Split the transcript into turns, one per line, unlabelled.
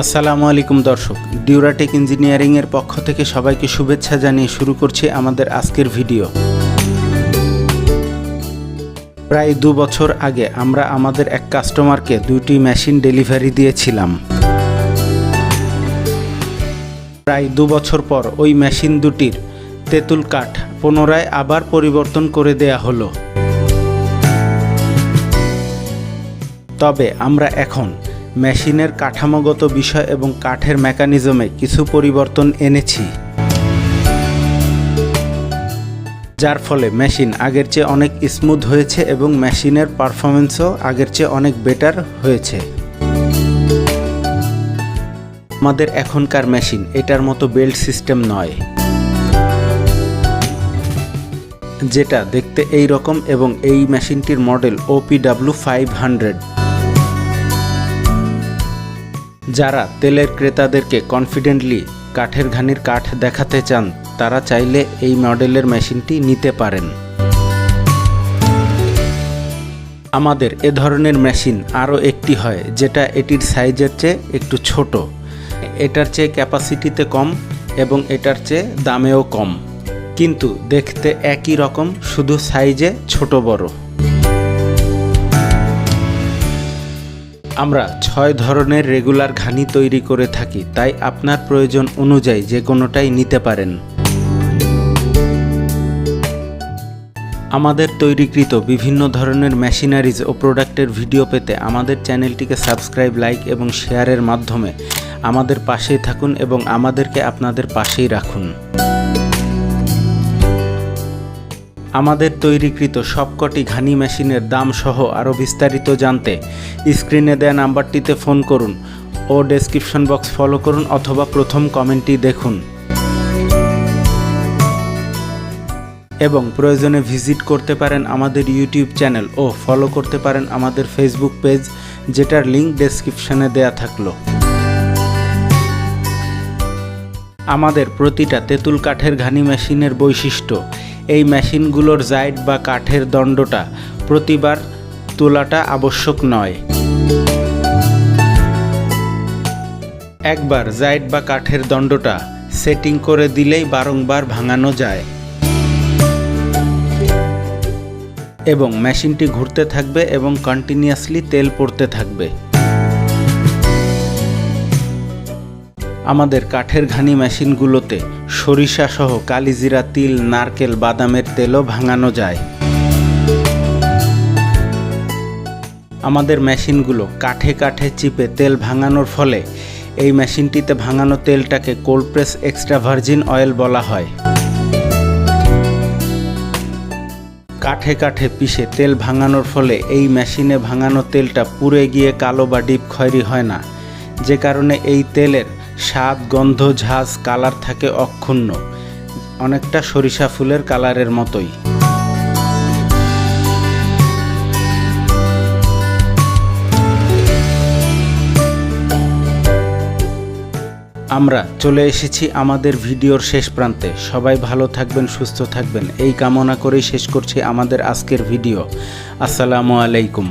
আসসালামু আলাইকুম দর্শক, ডিউরাটেক ইঞ্জিনিয়ারিংয়ের পক্ষ থেকে সবাইকে শুভেচ্ছা জানিয়ে শুরু করছি আমাদের আজকের ভিডিও। প্রায় দু বছর আগে আমরা আমাদের এক কাস্টমারকে দুইটি মেশিন ডেলিভারি দিয়েছিলাম। প্রায় দু বছর পর ওই মেশিন দুটির তেঁতুল কাঠ পুনরায় আবার পরিবর্তন করে দেয়া হলো। তবে আমরা এখন মেশিনের কাঠামোগত বিষয় এবং কাঠের মেকানিজমে কিছু পরিবর্তন এনেছি। যার ফলে মেশিন আগের চেয়ে অনেক স্মুথ হয়েছে এবং মেশিনের পারফরমেন্সও আগের চেয়ে অনেক বেটার হয়েছে। আমাদের এখনকার মেশিন এটার মতো বেল্ট সিস্টেম নয়। যেটা দেখতে এই রকম এবং এই মেশিনটির মডেল ওপিডাব্লিউ ফাইভ হান্ড্রেড যারা তেলের ক্রেতাদেরকে কনফিডেন্টলি কাঠের ঘানির কাঠ দেখাতে চান, তারা চাইলে এই মডেলের মেশিনটি নিতে পারেন। আমাদের এ ধরনের মেশিন আরও একটি হয়, যেটা এটির সাইজের চেয়ে একটু ছোট। এটার চেয়ে ক্যাপাসিটিতে কম এবং এটার চেয়ে দামেও কম। কিন্তু দেখতে একই রকম, শুধু সাইজে ছোট বড়। আমরা ছয় ধরনের রেগুলার ঘানি তৈরি করে থাকি, তাই আপনার প্রয়োজন অনুযায়ী যে কোনোটাই নিতে পারেন। আমাদের তৈরিকৃত বিভিন্ন ধরনের মেশিনারিজ ও প্রোডাক্টের ভিডিও পেতে আমাদের চ্যানেলটিকে সাবস্ক্রাইব, লাইক এবং শেয়ারের মাধ্যমে আমাদের পাশেই থাকুন এবং আমাদেরকে আপনাদের পাশেই রাখুন। আমাদের তৈরিকৃত সবকটি ঘানি মেশিনের দাম সহ আরও বিস্তারিত জানতে স্ক্রিনে দেয়া নাম্বারটিতে ফোন করুন ও ডেসক্রিপশন বক্স ফলো করুন অথবা প্রথম কমেন্টটি দেখুন। এবং প্রয়োজনে ভিজিট করতে পারেন আমাদের ইউটিউব চ্যানেল ও ফলো করতে পারেন আমাদের ফেসবুক পেজ, যেটার লিঙ্ক ডেসক্রিপশানে দেয়া থাকল। আমাদের প্রতিটা তেঁতুল কাঠের ঘানি মেশিনের বৈশিষ্ট্য এই মেশিনগুলোর জাইড বা কাঠের দণ্ডটা প্রতিবার তোলাটা আবশ্যক নয়। একবার জাইড বা কাঠের দণ্ডটা সেটিং করে দিলেই বারংবার ভাঙানো যায়। এবং মেশিনটি ঘুরতে থাকবে এবং কন্টিনিউয়াসলি তেল পড়তে থাকবে। আমাদের কাঠের ঘানি মেশিনগুলোতে সরিষা সহ কালিজিরা তিল, নারকেল, বাদামের তেলও ভাঙানো যায়। আমাদের মেশিনগুলো কাঠে কাঠে চিপে তেল ভাঙানোর ফলে এই মেশিনটিতে ভাঙানো তেলটাকে cold press extra virgin oil বলা হয়। কাঠে কাঠে পিষে তেল ভাঙানোর ফলে এই মেশিনে ভাঙানো তেলটা পুড়ে গিয়ে কালো বা ডিপ খয়েরি হয় না। যে কারণে এই তেলের স্বাদ, গন্ধ, ঝাঁজ, কালার থাকে অক্ষুণ্ণ, অনেকটা সরিষা ফুলের কালারের মতোই। আমরা চলে এসেছি আমাদের ভিডিওর শেষ প্রান্তে। সবাই ভালো থাকবেন, সুস্থ থাকবেন। এই কামনা করেই শেষ করছি আমাদের আজকের ভিডিও। আসসালামু আলাইকুম।